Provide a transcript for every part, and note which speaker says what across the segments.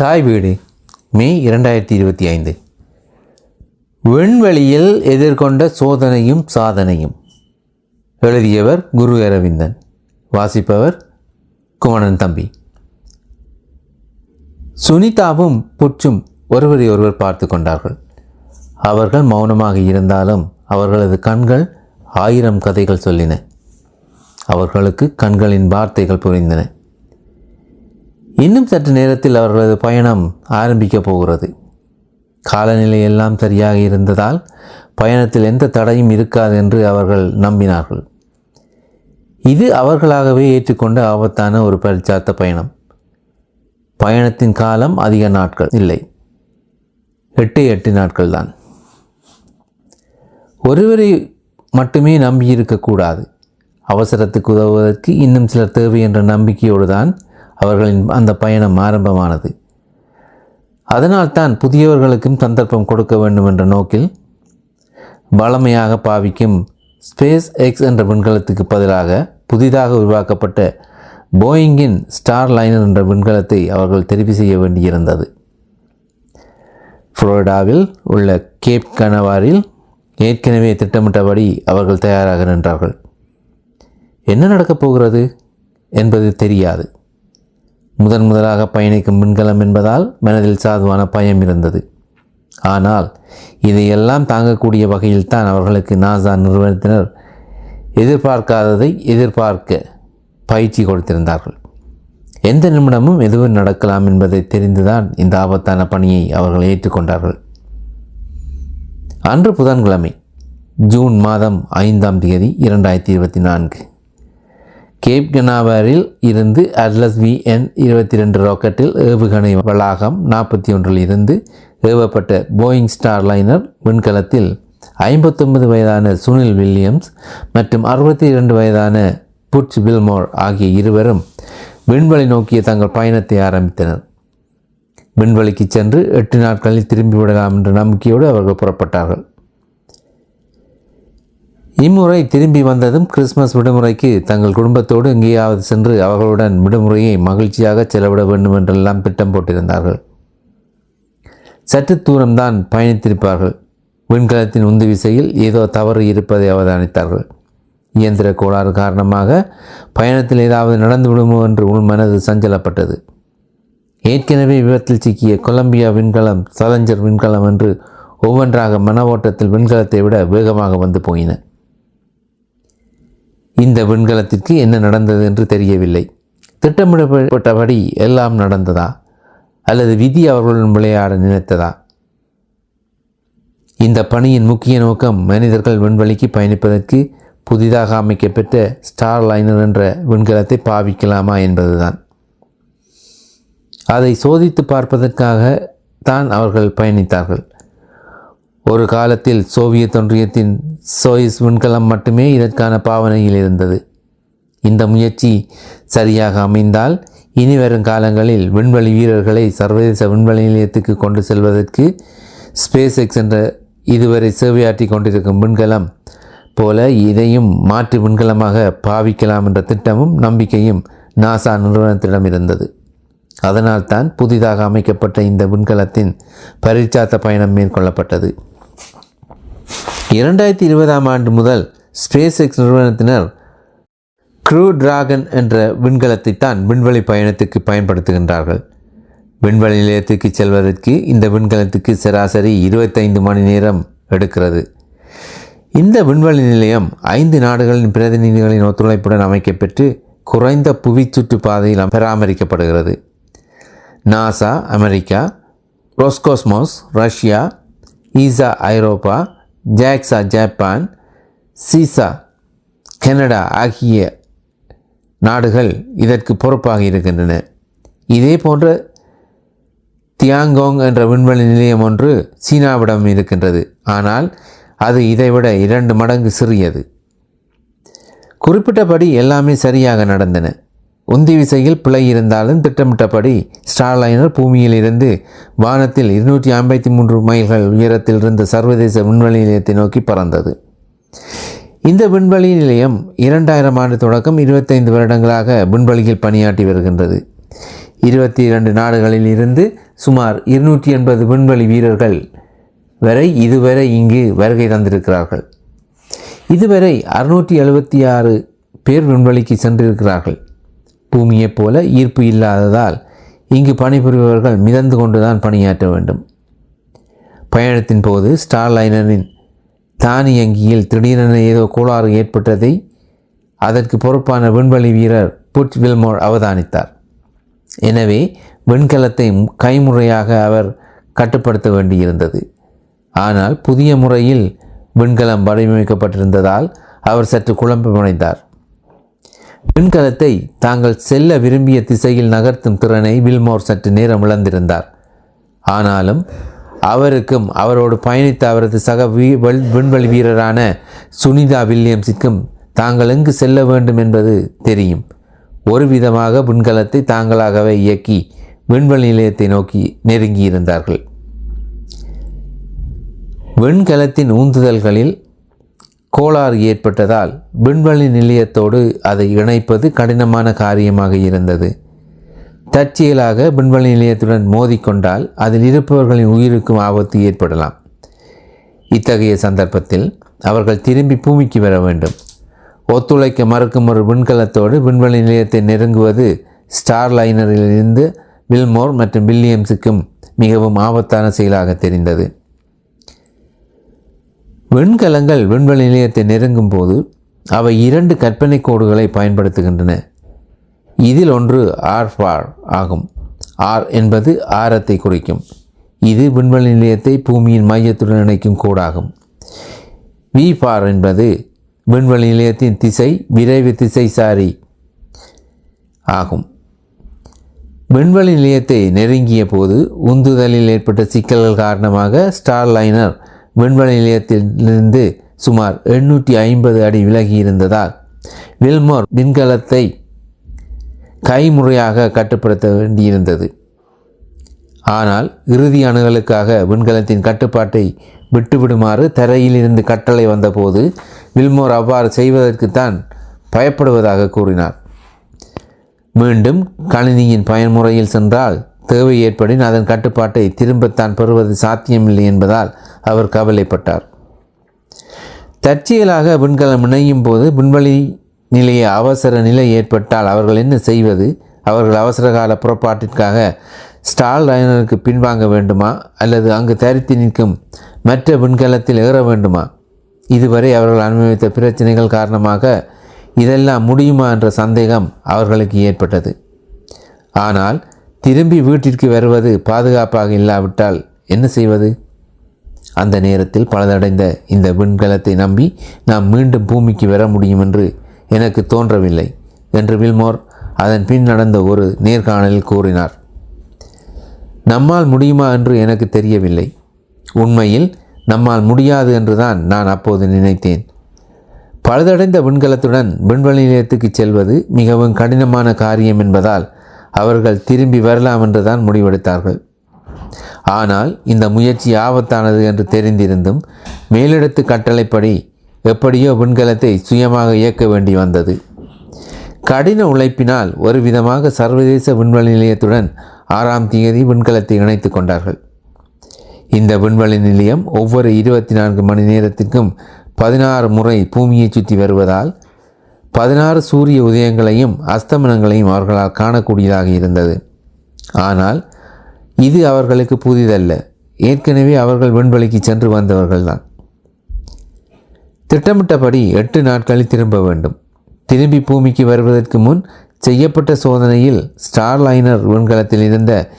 Speaker 1: தாய் வீடு மே இரண்டாயிரத்தி இருபத்தி ஐந்து. விண்வெளியில் எதிர்கொண்ட சோதனையும் சாதனையும். எழுதியவர் குரு அரவிந்தன். வாசிப்பவர் குமணன் தம்பி. சுனிதாவும் புற்றும் ஒருவரை ஒருவர் பார்த்து கொண்டார்கள். அவர்கள் மௌனமாக இருந்தாலும் அவர்களது கண்கள் ஆயிரம் கதைகள் சொல்லின. அவர்களுக்கு கண்களின் வார்த்தைகள் புரிந்தன. இன்னும் சற்று நேரத்தில் அவர்களது பயணம் ஆரம்பிக்கப் போகிறது. காலநிலை எல்லாம் சரியாக இருந்ததால் பயணத்தில் எந்த தடையும் இருக்காது என்று அவர்கள் நம்பினார்கள். இது அவர்களாகவே ஏற்றுக்கொண்ட ஆபத்தான ஒரு பரிச்சார்த்த பயணம். பயணத்தின் காலம் அதிக நாட்கள் இல்லை. எட்டு எட்டு நாட்கள் தான் ஒருவரை மட்டுமே நம்பியிருக்கக்கூடாது அவசரத்துக்கு உதவுவதற்கு இன்னும் சிலர் தேவை என்ற நம்பிக்கையோடு தான் அவர்களின் அந்த பயணம் ஆரம்பமானது. அதனால்தான் புதியவர்களுக்கும் சந்தர்ப்பம் கொடுக்க வேண்டும் என்ற நோக்கில் வளமையாக பாவிக்கும் ஸ்பேஸ் எக்ஸ் என்ற விண்கலத்துக்கு பதிலாக புதிதாக உருவாக்கப்பட்ட போயிங்கின் ஸ்டார் லைனர் என்ற விண்கலத்தை அவர்கள் தெரிவு செய்ய வேண்டியிருந்தது. புளோரிடாவில் உள்ள கேப் கனவாரில் ஏற்கனவே திட்டமிட்டபடி அவர்கள் தயாராக நின்றார்கள். என்ன நடக்கப் போகிறது என்பது தெரியாது. முதன் முதலாக பயணிக்கும் விண்கலம் என்பதால் மனதில் சாதுவான பயம் இருந்தது. ஆனால் இதையெல்லாம் தாங்கக்கூடிய வகையில்தான் அவர்களுக்கு நாசா நிறுவனத்தினர் எதிர்பார்க்காததை எதிர்பார்க்க பயிற்சி கொடுத்திருந்தார்கள். எந்த நிமிடமும் எதுவும் நடக்கலாம் என்பதை தெரிந்துதான் இந்த ஆபத்தான பணியை அவர்கள் ஏற்றுக்கொண்டார்கள். அன்று புதன்கிழமை ஜூன் மாதம் ஐந்தாம் தேதி இரண்டாயிரத்தி இருபத்தி நான்கு. கேப் கனாவரில் இருந்து அட்லஸ் விஎன் இருபத்தி ரெண்டு ராக்கெட்டில் ஏவுகணை வளாகம் நாற்பத்தி ஒன்றில் இருந்து ஏவப்பட்ட போயிங் ஸ்டார் லைனர் விண்கலத்தில் ஐம்பத்தொன்பது வயதான சுனில் வில்லியம்ஸ் மற்றும் அறுபத்தி இரண்டு வயதான புட்ச் பில்மோர் ஆகிய இருவரும் விண்வெளி நோக்கிய தங்கள் பயணத்தை ஆரம்பித்தனர். விண்வெளிக்கு சென்று எட்டு நாட்களில் திரும்பிவிடலாம் என்ற நம்பிக்கையோடு அவர்கள் புறப்பட்டார்கள். இம்முறை திரும்பி வந்ததும் கிறிஸ்மஸ் விடுமுறைக்கு தங்கள் குடும்பத்தோடு எங்கேயாவது சென்று அவர்களுடன் விடுமுறையை மகிழ்ச்சியாக செலவிட வேண்டும் என்றெல்லாம் திட்டம் போட்டிருந்தார்கள். சற்று தூரம்தான் பயணித்திருப்பார்கள். விண்கலத்தின் உந்து விசையில் ஏதோ தவறு இருப்பதை அவதானித்தார்கள். இயந்திர கோளாறு காரணமாக பயணத்தில் ஏதாவது நடந்து விடுமோ என்று உள் மனது சஞ்சலப்பட்டது. ஏற்கனவே விபத்தில் சிக்கிய கொலம்பியா விண்கலம் சலஞ்சர் விண்கலம் என்று ஒவ்வொன்றாக மன ஓட்டத்தில் விண்கலத்தை விட வேகமாக வந்து போயின. இந்த விண்கலத்திற்கு என்ன நடந்தது என்று தெரியவில்லை. திட்டமிடப்பட்டபடி எல்லாம் நடந்ததா? அல்லது விதி அவர்களுடன் விளையாட நினைத்ததா? இந்த பணியின் முக்கிய நோக்கம் மனிதர்கள் விண்வெளிக்கு பயணிப்பதற்கு புதிதாக அமைக்கப்பெற்ற ஸ்டார் லைனர் என்ற விண்கலத்தை பாவிக்கலாமா என்பதுதான். அதை சோதித்து பார்ப்பதற்காக தான் அவர்கள் பயணித்தார்கள். ஒரு காலத்தில் சோவியத் ஒன்றியத்தின் சோயிஸ் விண்கலம் மட்டுமே இதற்கான பாவனையில் இருந்தது. இந்த முயற்சி சரியாக அமைந்தால் இனி வரும் காலங்களில் விண்வெளி வீரர்களை சர்வதேச விண்வெளி நிலையத்துக்கு கொண்டு செல்வதற்கு ஸ்பேஸ் எக்ஸ் என்ற இதுவரை சேவையாற்றி கொண்டிருக்கும் விண்கலம் போல இதையும் மாற்று விண்கலமாக பாவிக்கலாம் என்ற திட்டமும் நம்பிக்கையும் நாசா நிறுவனத்திடம் இருந்தது. அதனால்தான் புதிதாக அமைக்கப்பட்ட இந்த விண்கலத்தின் பரீட்சாத்த பயணம் மேற்கொள்ளப்பட்டது. இரண்டாயிரத்தி இருபதாம் ஆண்டு முதல் ஸ்பேஸ் எக்ஸ் நிறுவனத்தினர் க்ரூ டிராகன் என்ற விண்கலத்தை தான் விண்வெளி பயணத்துக்கு பயன்படுத்துகின்றார்கள். விண்வெளி நிலையத்துக்கு செல்வதற்கு இந்த விண்கலத்துக்கு சராசரி இருபத்தைந்து மணி நேரம் எடுக்கிறது. இந்த விண்வெளி நிலையம் ஐந்து நாடுகளின் பிரதிநிதிகளின் ஒத்துழைப்புடன் அமைக்கப்பெற்று குறைந்த புவி சுற்றுப்பாதையில் பராமரிக்கப்படுகிறது. NASA America Roscosmos Russia ESA ஐரோப்பா ஜாக்ஸா ஜப்பான் சீசா கனடா ஆகிய நாடுகள் இதற்கு பொறுப்பாக இருக்கின்றன. இதே போன்ற தியாங்கோங் என்ற விண்வெளி நிலையம் ஒன்று சீனாவிடம் இருக்கின்றது. ஆனால் அது இதைவிட இரண்டு மடங்கு சிறியது. குறிப்பிட்டபடி எல்லாமே சரியாக நடந்தன. உந்தி விசையில் பிழை இருந்தாலும் திட்டமிட்டபடி ஸ்டார்லைனர் பூமியில் இருந்து வானத்தில் இருநூற்றி ஐம்பத்தி மூன்று மைல்கள் உயரத்தில் இருந்த சர்வதேச விண்வெளி நிலையத்தை நோக்கி பறந்தது. இந்த விண்வெளி நிலையம் இரண்டாயிரம் ஆண்டு தொடக்கம் இருபத்தைந்து வருடங்களாக விண்வெளியில் பணியாற்றி வருகின்றது. இருபத்தி இரண்டு நாடுகளில் இருந்து சுமார் இருநூற்றி எண்பது விண்வெளி வீரர்கள் வரை இதுவரை இங்கு வருகை தந்திருக்கிறார்கள். இதுவரை அறுநூற்றி எழுபத்தி ஆறு பேர் விண்வெளிக்கு சென்றிருக்கிறார்கள். பூமியைப் போல ஈர்ப்பு இல்லாததால் இங்கு பணிபுரிபவர்கள் மிதந்து கொண்டுதான் பணியாற்ற வேண்டும். பயணத்தின் போது ஸ்டார் லைனரின் தானியங்கியில் திடீரென ஏதோ கோளாறு ஏற்பட்டதை அதற்கு பொறுப்பான விண்வெளி வீரர் புட் வில்மோர் அவதானித்தார். எனவே விண்கலத்தை கைமுறையாக அவர் கட்டுப்படுத்த வேண்டியிருந்தது. ஆனால் புதிய முறையில் விண்கலம் வடிவமைக்கப்பட்டிருந்ததால் அவர் சற்று குழப்பமடைந்தார். விண்கலத்தை தாங்கள் செல்ல விரும்பிய திசையில் நகர்த்தும் திறனை வில்மோர் சற்று நேரம் இழந்திருந்தார். ஆனாலும் அவருக்கும் அவரோடு பயணித்த அவரது சக விண்வெளி வீரரான சுனிதா வில்லியம்ஸுக்கும் தாங்கள் எங்கு செல்ல வேண்டும் என்பது தெரியும். ஒரு விதமாக விண்கலத்தை தாங்களாகவே இயக்கி விண்வெளி நிலையத்தை நோக்கி நெருங்கியிருந்தார்கள். விண்கலத்தின் ஊந்துதல்களில் கோளாறு ஏற்பட்டதால் விண்வெளி நிலையத்தோடு அதை இணைப்பது கடினமான காரியமாக இருந்தது. தற்செயலாக விண்வெளி நிலையத்துடன் மோதிக்கொண்டால் அதில் இருப்பவர்களின் உயிருக்கும் ஆபத்து ஏற்படலாம். இத்தகைய சந்தர்ப்பத்தில் அவர்கள் திரும்பி பூமிக்கு வர வேண்டும். ஒத்துழைக்க மறுக்கும் ஒரு விண்கலத்தோடு விண்வெளி நிலையத்தை நெருங்குவது ஸ்டார் லைனரிலிருந்து வில்மோர் மற்றும் வில்லியம்ஸுக்கும் மிகவும் ஆபத்தான செயலாக தெரிந்தது. விண்கலங்கள் விண்வெளி நிலையத்தை நெருங்கும் போது அவை இரண்டு கற்பனை கோடுகளை பயன்படுத்துகின்றன. இதில் ஒன்று ஆர் ஃபார் ஆகும். ஆர் என்பது ஆரத்தை குறிக்கும். இது விண்வெளி நிலையத்தை பூமியின் மையத்துடன் இணைக்கும் கோடாகும். வி ஃபார் என்பது விண்வெளி நிலையத்தின் திசை விரைவு திசை சாரி ஆகும். விண்வெளி நிலையத்தை நெருங்கிய போது உந்துதலில் ஏற்பட்ட சிக்கல்கள் காரணமாக ஸ்டார் லைனர் விண்வெளி நிலையத்திலிருந்து சுமார் எண்ணூற்றி ஐம்பது அடி விலகி இருந்ததால் வில்மோர் விண்கலத்தை கைமுறையாக கட்டுப்படுத்த வேண்டியிருந்தது. ஆனால் இறுதி அணுகளுக்காக விண்கலத்தின் கட்டுப்பாட்டை விட்டுவிடுமாறு தரையிலிருந்து கட்டளை வந்தபோது வில்மோர் அவ்வாறு செய்வதற்குத்தான் பயப்படுவதாக கூறினார். மீண்டும் கணினியின் பயன்முறையில் சென்றால் தேவை ஏற்படின் அதன் கட்டுப்பாட்டை திரும்பத்தான் பெறுவது சாத்தியமில்லை என்பதால் அவர் கவலைப்பட்டார் தற்செயலாக விண்கலம் இணையும் போது விண்வெளி நிலைய அவசர நிலை ஏற்பட்டால் அவர்கள் என்ன செய்வது? அவர்கள் அவசரகால புறப்பாட்டிற்காக ஸ்டால் லைனருக்கு பின்வாங்க வேண்டுமா? அல்லது அங்கு தரித்து நிற்கும் மற்ற விண்கலத்தில் ஏற வேண்டுமா? இதுவரை அவர்கள் அனுபவித்த பிரச்சனைகள் காரணமாக இதெல்லாம் முடியுமா என்ற சந்தேகம் அவர்களுக்கு ஏற்பட்டது. ஆனால் திரும்பி வீட்டிற்கு வருவது பாதுகாப்பாக இல்லாவிட்டால் என்ன செய்வது? அந்த நேரத்தில் பலதடைந்த இந்த விண்கலத்தை நம்பி நாம் மீண்டும் பூமிக்கு வர முடியும் என்று எனக்கு தோன்றவில்லை என்று வில்மோர் அதன் பின் நடந்த ஒரு நேர்காணலில் கூறினார். நம்மால் முடியுமா என்று எனக்கு தெரியவில்லை. உண்மையில் நம்மால் முடியாது என்றுதான் நான் அப்போது நினைத்தேன். பழுதடைந்த விண்கலத்துடன் விண்வெளி நிலையத்துக்கு செல்வது மிகவும் கடினமான காரியம் என்பதால் அவர்கள் திரும்பி வரலாம் என்றுதான் முடிவெடுத்தார்கள். ஆனால் இந்த முயற்சி ஆபத்தானது என்று தெரிந்திருந்தும் மேலிடத்து கட்டளைப்படி எப்படியோ விண்கலத்தை சுயமாக இயக்க வேண்டி வந்தது. கடின உழைப்பினால் ஒரு விதமாக சர்வதேச விண்வெளி நிலையத்துடன் ஆறாம் தேதி விண்கலத்தை இணைத்து கொண்டார்கள். இந்த விண்வெளி நிலையம் ஒவ்வொரு இருபத்தி நான்கு மணி நேரத்திற்கும் பதினாறு முறை பூமியை சுற்றி வருவதால் பதினாறு சூரிய உதயங்களையும் அஸ்தமனங்களையும் அவர்களால் காணக்கூடியதாக இருந்தது. ஆனால் இது அவர்களுக்கு புதிதல்ல. ஏற்கனவே அவர்கள் விண்வெளிக்கு சென்று வந்தவர்கள்தான். திட்டமிட்டபடி எட்டு நாட்களில் திரும்ப வேண்டும். திரும்பி பூமிக்கு வருவதற்கு முன் செய்யப்பட்ட சோதனையில் ஸ்டார்லைனர் விண்கலத்தில் இருந்த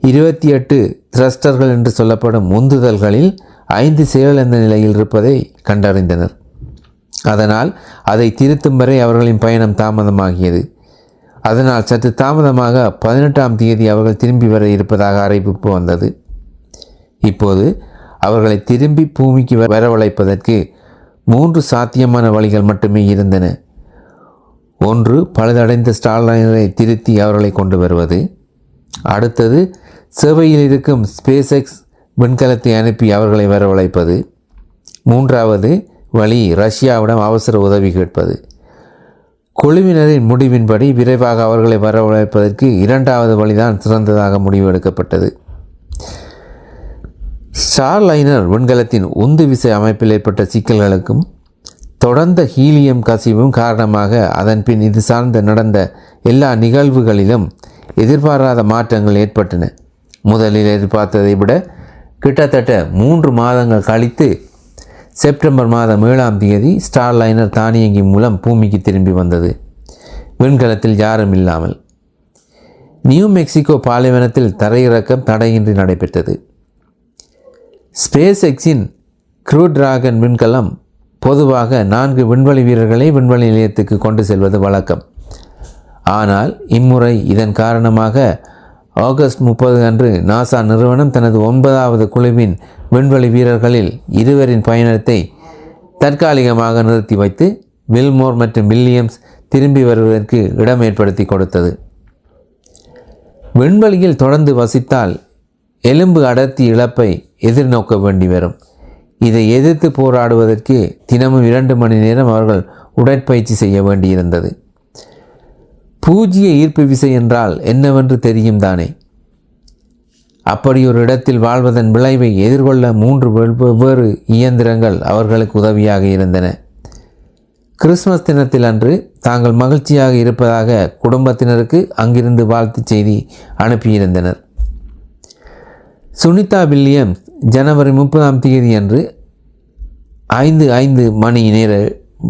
Speaker 1: இருபத்தி எட்டு த்ரஸ்டர்கள் என்று சொல்லப்படும் உந்துதல்களில் ஐந்து செயலிழந்த நிலையில் இருப்பதை கண்டறிந்தனர். அதனால் அதை திருத்தும் வரை அவர்களின் பயணம் தாமதமாகியது. அதனால் சற்று தாமதமாக பதினெட்டாம் தேதி அவர்கள் திரும்பி வர இருப்பதாக அறிவிப்பு வந்தது. இப்போது அவர்களை திரும்பி பூமிக்கு வரவழைப்பதற்கு மூன்று சாத்தியமான வழிகள் மட்டுமே இருந்தன. ஒன்று பழுதடைந்த ஸ்டாலினரை திருத்தி அவர்களை கொண்டு வருவது. அடுத்தது சேவையில் இருக்கும் ஸ்பேஸ் எக்ஸ் விண்கலத்தை அனுப்பி அவர்களை வரவழைப்பது. மூன்றாவது வழி ரஷ்யாவிடம் அவசர உதவி கேட்பது. குழுவினரின் முடிவின்படி விரைவாக அவர்களை வரவழைப்பதற்கு இரண்டாவது வழிதான் சிறந்ததாக முடிவெடுக்கப்பட்டது. ஸ்டார்லைனர் விண்கலத்தின் உந்து விசை அமைப்பில் ஏற்பட்ட சிக்கல்களுக்கும் தொடர்ந்த ஹீலியம் கசிவும் காரணமாக அதன் பின் இது சார்ந்த நடந்த எல்லா நிகழ்வுகளிலும் எதிர்பாராத மாற்றங்கள் ஏற்பட்டன. முதலில் எதிர்பார்த்ததை விட கிட்டத்தட்ட மூன்று மாதங்கள் கழித்து செப்டம்பர் மாதம் ஏழாம் தேதி ஸ்டார் லைனர் தானியங்கி மூலம் பூமிக்கு திரும்பி வந்தது. விண்கலத்தில் யாரும் இல்லாமல். நியூ மெக்சிகோ பாலைவனத்தில் தரையிறக்கம் தடையின்றி நடைபெற்றது. ஸ்பேஸ் எக்ஸின் க்ரூ டிராகன் விண்கலம் பொதுவாக நான்கு விண்வெளி வீரர்களை விண்வெளி நிலையத்துக்கு கொண்டு செல்வது வழக்கம். ஆனால் இம்முறை இதன் காரணமாக ஆகஸ்ட் முப்பது அன்று நாசா நிறுவனம் தனது ஒன்பதாவது குழுவின் விண்வெளி வீரர்களில் இருவரின் பயணத்தை தற்காலிகமாக நிறுத்தி வைத்து வில்மோர் மற்றும் வில்லியம்ஸ் திரும்பி வருவதற்கு இடம் ஏற்படுத்தி கொடுத்தது. விண்வெளியில் தொடர்ந்து வசித்தால் எலும்பு அடர்த்தி இழப்பை எதிர்நோக்க வேண்டி வரும். இதை எதிர்த்து போராடுவதற்கு தினமும் இரண்டு மணி நேரம் அவர்கள் உடற்பயிற்சி செய்ய வேண்டியிருந்தது. பூஜ்ய ஈர்ப்பு விசை என்றால் என்னவென்று தெரியும் தானே? அப்படி ஒரு இடத்தில் வாழ்வதன் விளைவை எதிர்கொள்ள மூன்று வெவ்வேறு இயந்திரங்கள் அவர்களுக்கு உதவியாக இருந்தன. கிறிஸ்மஸ் தினத்தில் அன்று தாங்கள் மகிழ்ச்சியாக இருப்பதாக குடும்பத்தினருக்கு அங்கிருந்து வாழ்த்து செய்தி அனுப்பியிருந்தனர். சுனிதா வில்லியம்ஸ் ஜனவரி முப்பதாம் தேதி அன்று ஐந்து ஐந்து மணி நேர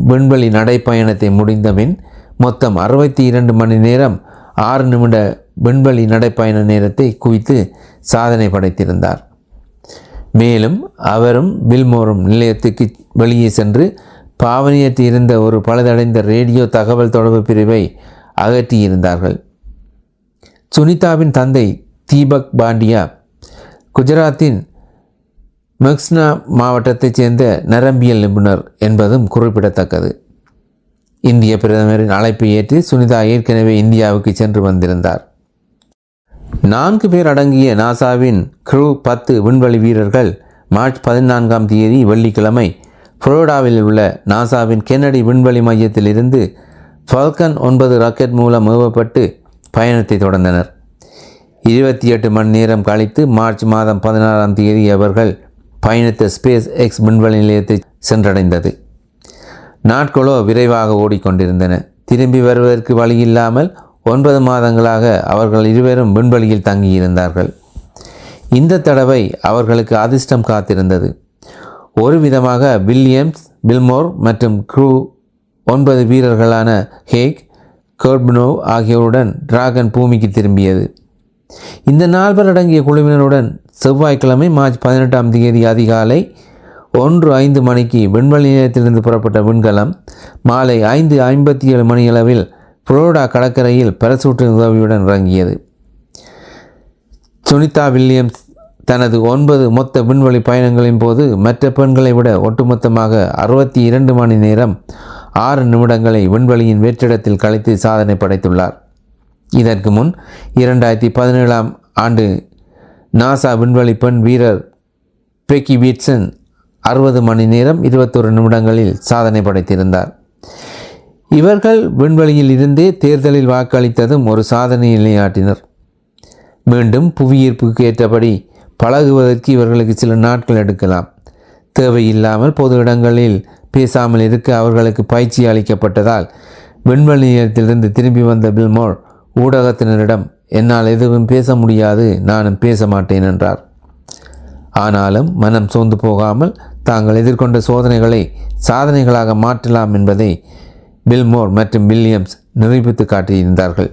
Speaker 1: விண்வெளி நடைப்பயணத்தை முடிந்தபின் மொத்தம் அறுபத்தி இரண்டு மணி நேரம் ஆறு நிமிட விண்வெளி நடைப்பயண நேரத்தை குவித்து சாதனை படைத்திருந்தார். மேலும் அவரும் பில்மோரும் நிலையத்துக்கு வெளியே சென்று பாவனையற்று இருந்த ஒரு பழுதடைந்த ரேடியோ தகவல் தொடர்பு பிரிவை அகற்றியிருந்தார்கள். சுனிதாவின் தந்தை தீபக் பாண்டியா குஜராத்தின் மெக்ஸ்னா மாவட்டத்தைச் சேர்ந்த நரம்பியல் நிபுணர் என்பதும் குறிப்பிடத்தக்கது. இந்திய பிரதமரின் அழைப்பை ஏற்று சுனிதா ஏற்கனவே இந்தியாவுக்கு சென்று வந்திருந்தார். நான்கு பேர் அடங்கிய நாசாவின் க்ரூ பத்து விண்வெளி வீரர்கள் மார்ச் பதினான்காம் தேதி வெள்ளிக்கிழமை புளோரிடாவில் உள்ள நாசாவின் கென்னடி விண்வெளி மையத்திலிருந்து ஃபால்கன் ஒன்பது ராக்கெட் மூலம் ஏவப்பட்டு பயணத்தை தொடர்ந்தனர். இருபத்தி எட்டு மணி நேரம் கழித்து மார்ச் மாதம் பதினாறாம் தேதி அவர்கள் பயணித்த ஸ்பேஸ் எக்ஸ் விண்வெளி நிலையத்தை சென்றடைந்தது. நாட்களோ விரைவாக ஓடிக்கொண்டிருந்தன. திரும்பி வருவதற்கு வழியில்லாமல் ஒன்பது மாதங்களாக அவர்கள் இருவரும் விண்வெளியில் தங்கியிருந்தார்கள். இந்த தடவை அவர்களுக்கு அதிர்ஷ்டம் காத்திருந்தது. ஒரு விதமாக வில்லியம்ஸ் பில்மோர் மற்றும் க்ரூ ஒன்பது வீரர்களான ஹேக் கர்பனோ ஆகியோருடன் டிராகன் பூமிக்கு திரும்பியது. இந்த நால்வர் அடங்கிய குழுவினருடன் செவ்வாய்க்கிழமை மார்ச் பதினெட்டாம் தேதி அதிகாலை ஒன்று ஐந்து மணிக்கு விண்வெளி நிலையத்திலிருந்து புறப்பட்ட விண்கலம் மாலை ஐந்து ஐம்பத்தி ஏழு மணியளவில் புளோரிடா கடற்கரையில் பரசூட்டின் உதவியுடன் இறங்கியது. சுனிதா வில்லியம்ஸ் தனது ஒன்பது மொத்த விண்வெளி பயணங்களின் போது மற்ற பெண்களை விட ஒட்டுமொத்தமாக அறுபத்தி இரண்டு மணி நேரம் ஆறு நிமிடங்களை விண்வெளியின் வெற்றிடத்தில் கழித்து சாதனை படைத்துள்ளார். இதற்கு முன் இரண்டாயிரத்தி பதினேழாம் ஆண்டு நாசா விண்வெளி பெண் வீரர் பெக்கி வீட்சன் அறுபது மணி நேரம் இருபத்தொரு நிமிடங்களில் சாதனை படைத்திருந்தார். இவர்கள் விண்வெளியில் இருந்தே தேர்தலில் வாக்களித்ததும் ஒரு சாதனை நிலையாட்டினர் மீண்டும் புவியீர்ப்புக்கு ஏற்றபடி பழகுவதற்கு இவர்களுக்கு சில நாட்கள் எடுக்கலாம். தேவையில்லாமல் பொது இடங்களில் பேசாமல் இருக்க அவர்களுக்கு பயிற்சி அளிக்கப்பட்டதால் விண்வெளி நிலையத்திலிருந்து திரும்பி வந்த பில்மோர் ஊடகத்தினரிடம் என்னால் எதுவும் பேச முடியாது நானும் பேச மாட்டேன் என்றார். ஆனாலும் மனம் சோர்ந்து போகாமல் தாங்கள் எதிர்கொண்ட சோதனைகளை சாதனைகளாக மாற்றலாம் என்பதை பில்மோர் மற்றும் வில்லியம்ஸ் நிரூபித்து காட்டியிருந்தார்கள்.